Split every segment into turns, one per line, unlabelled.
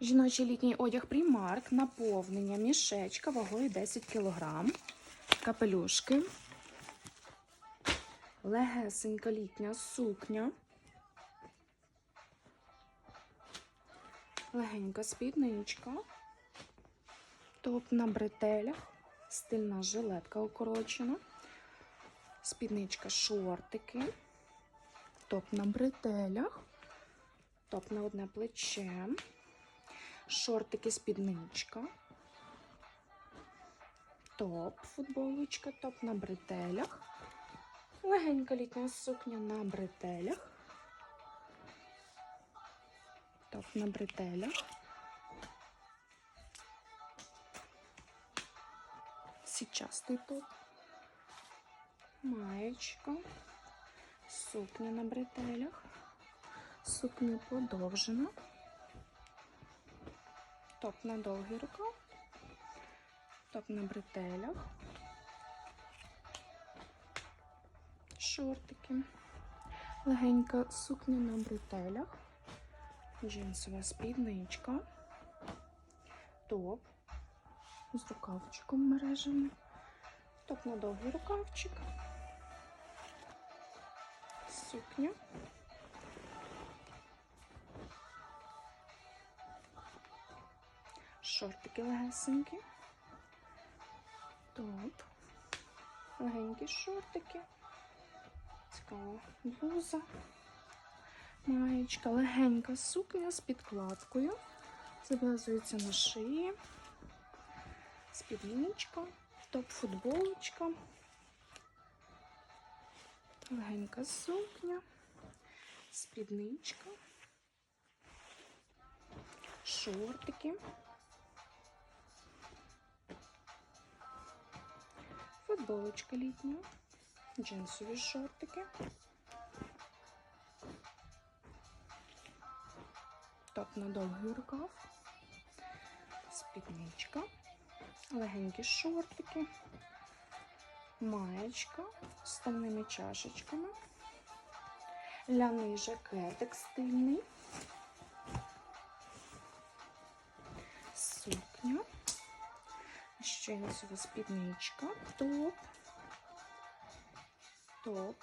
Жіночий літній одяг Primark, наповнення, мішечка вагою 10 кг. Капелюшки. Легесенька літня сукня. Легенька спідничка. Топ на бретелях. Стильна жилетка укорочена. Спідничка шортики. Топ на бретелях. Топ на одне плече. Шортики спідничка. Топ, футболочка, топ на бретелях. Легенька літня сукня на бретелях. Топ на бретелях. Січастий топ. Маєчка. Сукня на бретелях. Сукня подовжена. Топ на довгий рукав. Топ на бретелях. Шортики. Легенька сукня на бретелях. Джинсова спідничка. Топ з рукавчиком мережами. Топ на довгий рукавчик. Сукня. Шортики легесенькі. Топ. Легенькі шортики. Цікава блуза. Маєчка, легенька сукня з підкладкою. Зав'язується на шиї. Спідничка, топ-футболочка. Легенька сукня, спідничка, шортики. Футболочка літня, джинсові шортики. Топ на довгий рукав, спідничка, легенькі шортики, маєчка з стальними чашечками, ляний жакетик стильний, щенцева спідничка, топ, топ,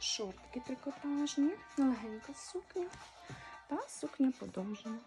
шортки трикотажні, легенька сукня. Та сукня подовжена.